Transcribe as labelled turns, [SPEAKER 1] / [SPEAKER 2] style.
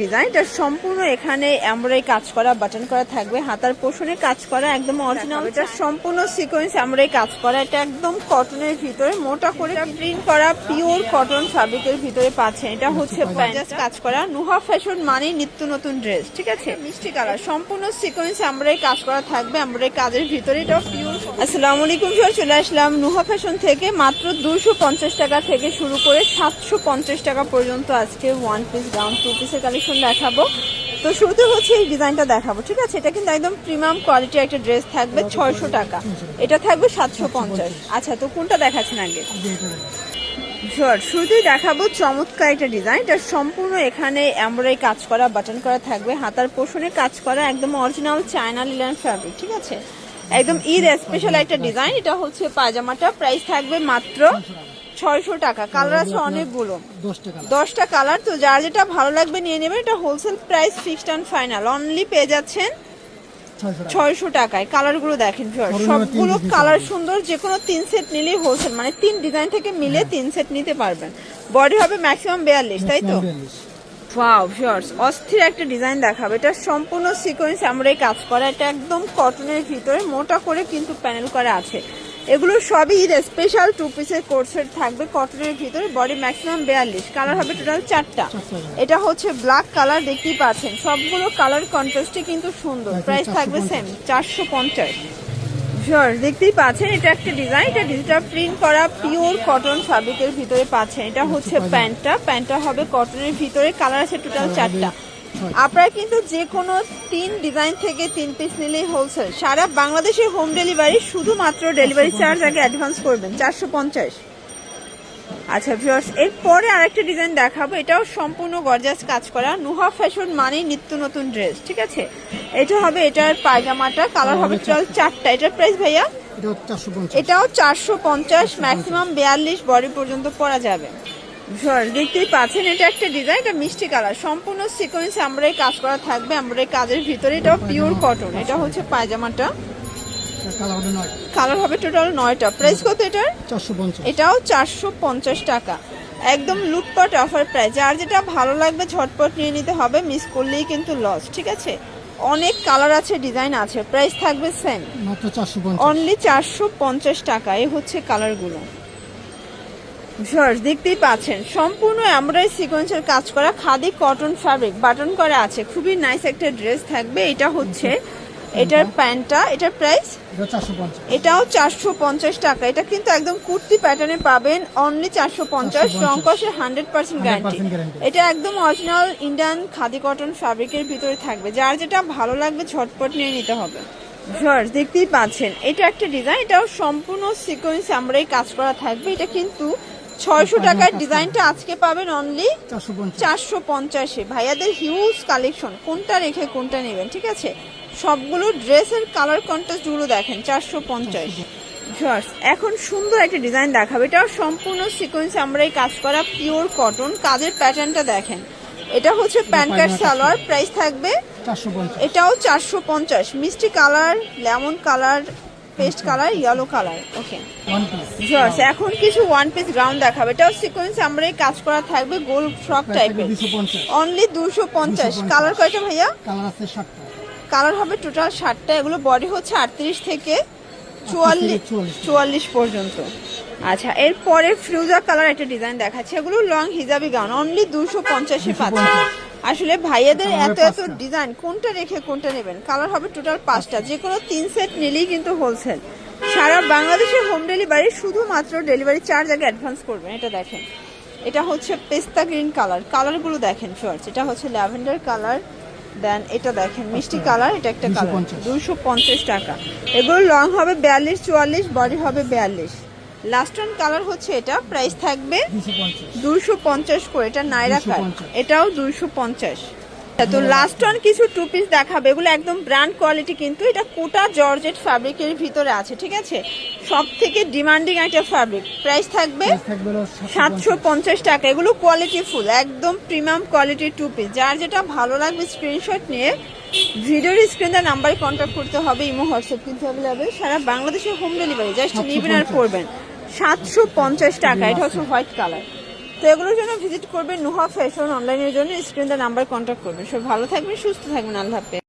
[SPEAKER 1] Design এটা সম্পূর্ণ এখানে এমব্রয়ডারি কাজ করা বাটন করা থাকবে হাতার পোষণে কাজ করা একদম অরিজিনাল এটা। সম্পূর্ণ সিকোয়েন্স এমব্রয়ডারি কাজ করা এটা একদম কটনের ভিতরে মোটা করে প্রিন্ট করা পিওর কটন ফ্যাব্রিকের ভিতরে পাচ্ছেন। এটা হচ্ছে প্যান্টাস কাজ করা নুহা ফ্যাশন মানে নিত্য নতুন ড্রেস ঠিক আছে? মিষ্টি কালার সম্পূর্ণ সিকোয়েন্স এমব্রয়ডারি কাজ করা থাকবে এমব্রয়ডারি কাজের ভিতরে এটা পিওর আসসালামু আলাইকুম স্যার চলে আসলাম নুহা ফ্যাশন থেকে মাত্র দুশো পঞ্চাশ টাকা থেকে শুরু করে সাতশো পঞ্চাশ টাকা পর্যন্ত আজকে ওয়ান পিস গাউন টু পিসের কালেকশন দেখাবো। তো শুরুতে হচ্ছে এই ডিজাইনটা দেখাবো, ঠিক আছে? এটা কিন্তু একদম প্রিমিয়াম কোয়ালিটির একটা ড্রেস থাকবে ছয়শো টাকা। এটা থাকবে সাতশো পঞ্চাশ। আচ্ছা তো কোনটা দেখাচ্ছেন আগে? শিওর শুরুতেই দেখাবো চমৎকার একটা ডিজাইন এটা সম্পূর্ণ এখানে এমব্রয়ডারি কাজ করা বাটন করা থাকবে। হাতার পোষণে কাজ করা, একদম অরিজিনাল চায়না লিলেন ফ্যাব্রিক ঠিক আছে? একদম ঈদ স্পেশাল একটা ডিজাইন এটা হচ্ছে পায়জামাটা। প্রাইস থাকবে মাত্র ছয়শো টাকা। কালার আছে অনেকগুলো।
[SPEAKER 2] দশ
[SPEAKER 1] দশটা কালার তো যার যেটা ভালো লাগবে নিয়ে নেবেন এটা wholesale price fixed and final only পেয়ে যাচ্ছেন
[SPEAKER 2] ছয়শো
[SPEAKER 1] টাকায়। কালারগুলো দেখেন সবগুলো কালার সুন্দর যে কোনো তিন সেট নিলেই হোলসেল মানে তিন ডিজাইন থেকে মিলে তিন সেট নিতে পারবেন। বডি হবে ম্যাক্সিমাম বিয়াল্লিশ তাই তো। ওয়াও ভিউয়ার্স অস্থির একটা ডিজাইন দেখাবে। এটা সম্পূর্ণ সিকোয়েন্স আমরা এই কাজ করা। এটা একদম কটনের ভিতরে মোটা করে কিন্তু প্যানেল করা আছে। এগুলো সবই স্পেশাল টু পিসের কোর্সেট থাকবে কটনের ভিতরে বডি ম্যাক্সিমাম বিয়াল্লিশ। কালার হবে টোটাল চারটা। এটা হচ্ছে ব্ল্যাক কালার দেখতেই পাচ্ছেন। সবগুলো কালার কন্ট্রাস্টে কিন্তু সুন্দর। প্রাইস থাকবে সেম চারশো পঞ্চাশ। শিওর দেখতেই পাচ্ছেন এটা একটা ডিজাইন এটা ডিজিটাল প্রিন্ট করা পিওর কটন ফ্যাব্রিকের ভিতরে পাচ্ছেন। এটা হচ্ছে প্যান্টটা প্যান্টটা হবে কটনের ভিতরে কালার আছে টোটাল চারটা। আপনারা কিন্তু যে কোনো তিন ডিজাইন থেকে তিন পিস নিলেই হোলসেল সারা বাংলাদেশের হোম ডেলিভারি শুধুমাত্র ডেলিভারি চার্জ আগে অ্যাডভান্স করবেন চারশো পঞ্চাশ। আচ্ছা ভিউয়ার্স এরপরে আরেকটা ডিজাইন দেখাবো। এটাও সম্পূর্ণ গর্জাস কাজ করা। নুহা ফ্যাশন মানে নিত্য নতুন ড্রেস ঠিক আছে? এটা হবে এটার পায়জামাটা কালার হবে টোটাল চারটা। এটার প্রাইস ভাইয়া?
[SPEAKER 2] চারশো পঞ্চাশ।
[SPEAKER 1] এটাও চারশো পঞ্চাশ ম্যাক্সিমাম বিয়াল্লিশ বডি পর্যন্ত পরা যাবে। ভিউয়ার্স দেখতেই পাচ্ছেন এটা একটা ডিজাইন এটা মিষ্টি কালার সম্পূর্ণ সিকোয়েন্স আমরা কাজ করা থাকবে আমরা কাজের ভিতরে। এটাও পিওর কটন এটা হচ্ছে পায়জামাটা।
[SPEAKER 2] কালার হবে
[SPEAKER 1] টোটাল নয়টা। প্রাইস কত এটার? এটাও চারশো পঞ্চাশ টাকা। একদম লুটপাট অফার প্রাইস যার যেটা ভালো লাগবে ঝটপট নিয়ে নিতে হবে মিস করলেই কিন্তু লস ঠিক আছে? অনেক কালার আছে ডিজাইন আছে প্রাইস থাকবে সেম অনলি চারশো পঞ্চাশ। টাকা এ হচ্ছে কালারগুলো ভিউয়ার্স দেখতেই পাচ্ছেন সম্পূর্ণ এমব্রয়ডারি সিকোয়েন্সের কাজ করা খাদি কটন ফ্যাব্রিক বাটন করা আছে। খুবই নাইস একটা ড্রেস থাকবে এটা হচ্ছে এটার প্যান্টটা এটার প্রাইস এটাও চারশো পঞ্চাশ টাকা। এটা কিন্তু একদম কুর্তি প্যাটার্নে পাবেন অনলি চারশো পঞ্চাশ।
[SPEAKER 2] 450
[SPEAKER 1] রংকসের হান্ড্রেড পার্সেন্ট গ্যারান্টি এটা একদম অরিজিনাল ইন্ডিয়ান খাদি কটন ফ্যাব্রিকের ভিতরে থাকবে। যার যেটা ভালো লাগবে ঝটপট নিয়ে নিতে হবে। ভিউয়ার্স দেখতেই পাচ্ছেন। এটা একটা ডিজাইন এটাও সম্পূর্ণ সিকোয়েন্স আমরা কাজ করা থাকবে। এটা কিন্তু ছয়শো টাকার ডিজাইনটা আজকে পাবেন অনলি
[SPEAKER 2] চারশো পঞ্চাশে।
[SPEAKER 1] ভাইয়াদের হিউজ কালেকশন কোনটা রেখে কোনটা নেবেন ঠিক আছে? সবগুলো ড্রেসের কালার কন্ট্রাস্টগুলো দেখেন চারশো পঞ্চাশ। এখন সুন্দর একটা ডিজাইন দেখাবে। এটাও সম্পূর্ণ সিকোয়েন্স আমরা এই কাজ করা পিওর কটন কাজের প্যাটার্নটা দেখেন। এটা হচ্ছে প্যান্ট কাট সালোয়ার প্রাইস থাকবে এটাও চারশো পঞ্চাশ। মিষ্টি colour lemon colour paste colour yellow colour okay
[SPEAKER 2] piece
[SPEAKER 1] এখন কিছু ওয়ান পিস গ্রাউন্ড দেখাবে। এটাও সিকোয়েন্স আমরা এই কাজ করা থাকবে গোল ফ্রক টাইপের অনলি দুশো পঞ্চাশ। কালার কয়টা ভাইয়া?
[SPEAKER 2] কালার
[SPEAKER 1] হবে টোটাল ষাটটা। এগুলো বডি হচ্ছে আটত্রিশ থেকে চুয়াল্লিশ
[SPEAKER 2] চুয়াল্লিশ।
[SPEAKER 1] চুয়াল্লিশ পর্যন্ত। আচ্ছা এরপরে ফ্রুজা কালার একটা ডিজাইন দেখাচ্ছে। এগুলো লং হিজাবি গাউন অনলি দুশো পঞ্চাশে পাচ্ছে। আসলে ভাইয়াদের এত এত ডিজাইন কোনটা রেখে কোনটা নেবেন? কালার হবে টোটাল পাঁচটা। যে কোনো তিন সেট নিলেই কিন্তু হোলসেল সারা বাংলাদেশে হোম ডেলিভারি শুধুমাত্র ডেলিভারি চার্জ আগে অ্যাডভান্স করবেন। এটা দেখেন। এটা হচ্ছে পেস্তা গ্রিন কালার কালারগুলো দেখেন শর্টস এটা হচ্ছে ল্যাভেন্ডার কালার দেন এটা দেখেন মিষ্টি কালার এটা একটা কালার
[SPEAKER 2] 250
[SPEAKER 1] দুশো পঞ্চাশ টাকা। এগুলো লং হবে বিয়াল্লিশ চুয়াল্লিশ বডি হবে বিয়াল্লিশ। লাস্ট ওয়ান কালার হচ্ছে এটা। প্রাইস থাকবে
[SPEAKER 2] দুশো পঞ্চাশ।
[SPEAKER 1] করে। এটা নাইরা কাট এটাও দুশো পঞ্চাশ। তো লাস্ট ওয়ান কিছু টু পিস দেখাবে। এগুলো একদম ব্র্যান্ড কোয়ালিটি কিন্তু এটা কোটা জর্জেট ফ্যাব্রিকের ভিতরে আছে ঠিক আছে? সব থেকে ডিমান্ডিং একটা ফ্যাব্রিক প্রাইস থাকবে সাতশো পঞ্চাশ। টাকা। এগুলো কোয়ালিটি ফুল একদম প্রিমিয়াম কোয়ালিটির টু পিস যার যেটা ভালো লাগবে স্ক্রিনশট নিয়ে ভিডিওর স্ক্রিনে নাম্বারে কন্ট্যাক্ট করতে হবে ইমো হোয়াটসঅ্যাপ কিন্তু অ্যাভেলেবেল সারা বাংলাদেশে হোম ডেলিভারি জাস্ট
[SPEAKER 2] 750
[SPEAKER 1] নিবেন আর করবেন সাতশো পঞ্চাশ টাকা। এটা হচ্ছে হোয়াইট কালার। তো এগুলোর জন্য ভিজিট করবেন নুহা ফ্যাশন অনলাইনের জন্য। স্ক্রিনটা নাম্বার কন্ট্যাক্ট করবেন। সব ভালো থাকবেন, সুস্থ থাকবেন। আল্লাহ হাফেজ।